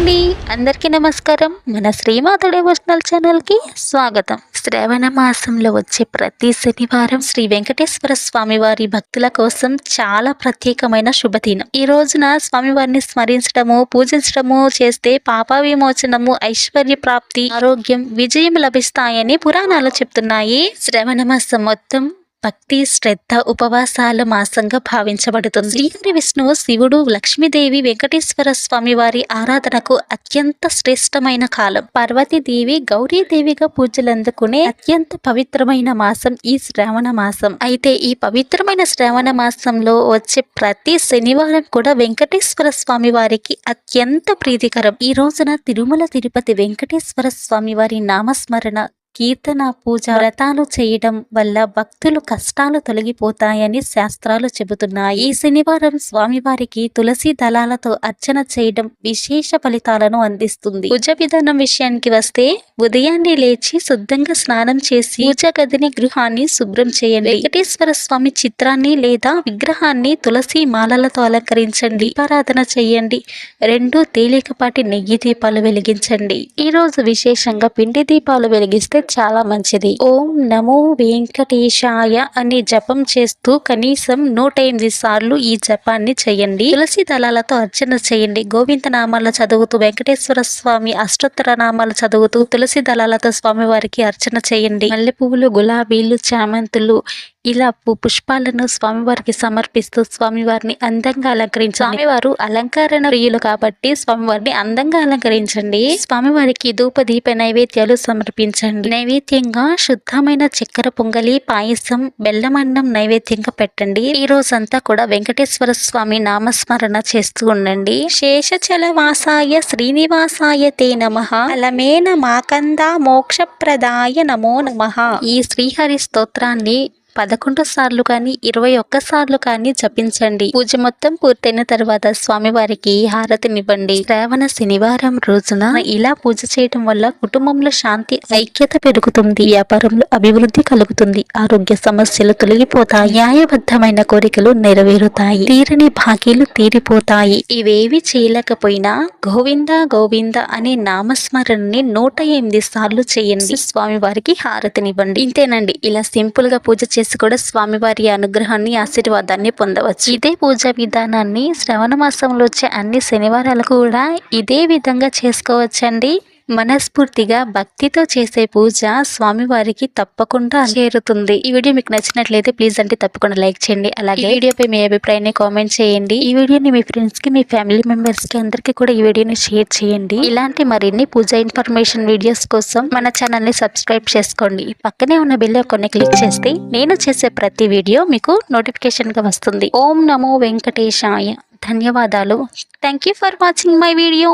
అండి. అందరికీ నమస్కారం. మన శ్రీమాత డివోషనల్ ఛానల్కి స్వాగతం. శ్రావణ మాసంలో వచ్చే ప్రతి శనివారం శ్రీ వెంకటేశ్వర స్వామి వారి భక్తుల కోసం చాలా ప్రత్యేకమైన శుభదినం. ఈ రోజున స్వామివారిని స్మరించడము పూజించడము చేస్తే పాప విమోచనము ఐశ్వర్య ప్రాప్తి ఆరోగ్యం విజయం లభిస్తాయని పురాణాలు చెప్తున్నాయి. శ్రవణ మాసం మొత్తం భక్తి శ్రద్ధ ఉపవాసాల మాసంగా భావించబడుతుంది. శ్రీహరి విష్ణువు శివుడు లక్ష్మీదేవి వెంకటేశ్వర స్వామి వారి ఆరాధనకు అత్యంత శ్రేష్టమైన కాలం. పార్వతీదేవి గౌరీదేవిగా పూజలు అందుకునే అత్యంత పవిత్రమైన మాసం ఈ శ్రావణ మాసం. అయితే ఈ పవిత్రమైన శ్రావణ మాసంలో వచ్చే ప్రతి శనివారం కూడా వెంకటేశ్వర స్వామి వారికి అత్యంత ప్రీతికరం. ఈ రోజున తిరుమల తిరుపతి వెంకటేశ్వర స్వామి వారి నామస్మరణ కీర్తన పూజ వ్రతాలు చేయడం వల్ల భక్తులు కష్టాలు తొలగిపోతాయని శాస్త్రాలు చెబుతున్నాయి. ఈ శనివారం స్వామివారికి తులసి దళాలతో అర్చన చేయడం విశేష ఫలితాలను అందిస్తుంది. పూజ విధానం విషయానికి వస్తే ఉదయాన్నే లేచి శుద్ధంగా స్నానం చేసి పూజ గదిని గృహాన్ని శుభ్రం చేయండి. వెంకటేశ్వర స్వామి చిత్రాన్ని లేదా విగ్రహాన్ని తులసి మాలలతో అలంకరించండి. దీపారాధన చేయండి. రెండు తేలికపాటి నెయ్యి దీపాలు వెలిగించండి. ఈ రోజు విశేషంగా పిండి దీపాలు వెలిగిస్తే చాలా మంచిది. ఓం నమో వెంకటేశాయ అని జపం చేస్తూ కనీసం నూట ఎనిమిది సార్లు ఈ జపాన్ని చేయండి. తులసి దళాలతో అర్చన చేయండి. గోవింద నామాలు చదువుతూ వెంకటేశ్వర స్వామి అష్టోత్తర నామాలు చదువుతూ తులసి దళాలతో స్వామి వారికి అర్చన చేయండి. మల్లె పువ్వులు గులాబీలు చామంతులు ఇలా పు- పుష్పాలను స్వామివారికి సమర్పిస్తూ స్వామివారిని అందంగా అలంకరించండి. స్వామివారు అలంకరణ ప్రియులు కాబట్టి స్వామివారిని అందంగా అలంకరించండి. స్వామివారికి ధూప దీప నైవేద్యాలు సమర్పించండి. నైవేద్యంగా శుద్ధమైన చక్కెర పొంగలి పాయసం బెల్లమన్నం నైవేద్యంగా పెట్టండి. ఈ రోజంతా కూడా వెంకటేశ్వర స్వామి నామస్మరణ చేస్తూ ఉండండి. శేషచల వాసాయ శ్రీనివాసాయ తే నమ. అలమేన మాకంద మోక్షప్రదాయ నమో నమ. ఈ శ్రీహరి స్తోత్రాన్ని పదకొండు సార్లు కానీ ఇరవై ఒక్క సార్లు కానీ జపించండి. పూజ మొత్తం పూర్తయిన తర్వాత స్వామివారికి హారతినివ్వండి. శ్రావణ శనివారం రోజున ఇలా పూజ చేయడం వల్ల కుటుంబంలో శాంతి ఐక్యత పెరుగుతుంది. వ్యాపారంలో అభివృద్ధి కలుగుతుంది. ఆరోగ్య సమస్యలు తొలగిపోతాయి. న్యాయబద్ధమైన కోరికలు నెరవేరుతాయి. తీరని బాకీలు తీరిపోతాయి. ఇవేవి చేయలేకపోయినా గోవింద గోవింద అనే నామస్మరణని నూట ఎనిమిది సార్లు చేయండి. స్వామివారికి హారతినివ్వండి. ఇంతేనండి. ఇలా సింపుల్గా పూజ చేసి కూడా స్వామివారి అనుగ్రహాన్ని ఆశీర్వాదాన్ని పొందవచ్చు. ఇదే పూజ విధానాన్ని శ్రవణ మాసంలో వచ్చే అన్ని శనివారాలు కూడా ఇదే విధంగా చేసుకోవచ్చండి. మనస్ఫూర్తిగా భక్తితో చేసే పూజ స్వామివారికి తప్పకుండా చేరుతుంది. ఈ వీడియో మీకు నచ్చినట్లయితే ప్లీజ్ అంటే తప్పకుండా లైక్ చేయండి. అలాగే ఈ వీడియోపై మీ అభిప్రాయాన్ని కామెంట్ చేయండి. ఈ వీడియోని మీ ఫ్రెండ్స్కి మీ ఫ్యామిలీ మెంబర్స్కి అందరికీ కూడా ఈ వీడియోని షేర్ చేయండి. ఇలాంటి మరిన్ని పూజ ఇన్ఫర్మేషన్ వీడియోస్ కోసం మన ఛానల్ని సబ్స్క్రైబ్ చేసుకోండి. పక్కనే ఉన్న బెల్ కొన్ని క్లిక్ చేస్తే నేను చేసే ప్రతి వీడియో మీకు నోటిఫికేషన్గా వస్తుంది. ఓం నమో వెంకటేశాయ. ధన్యవాదాలు. Thank you for watching my video.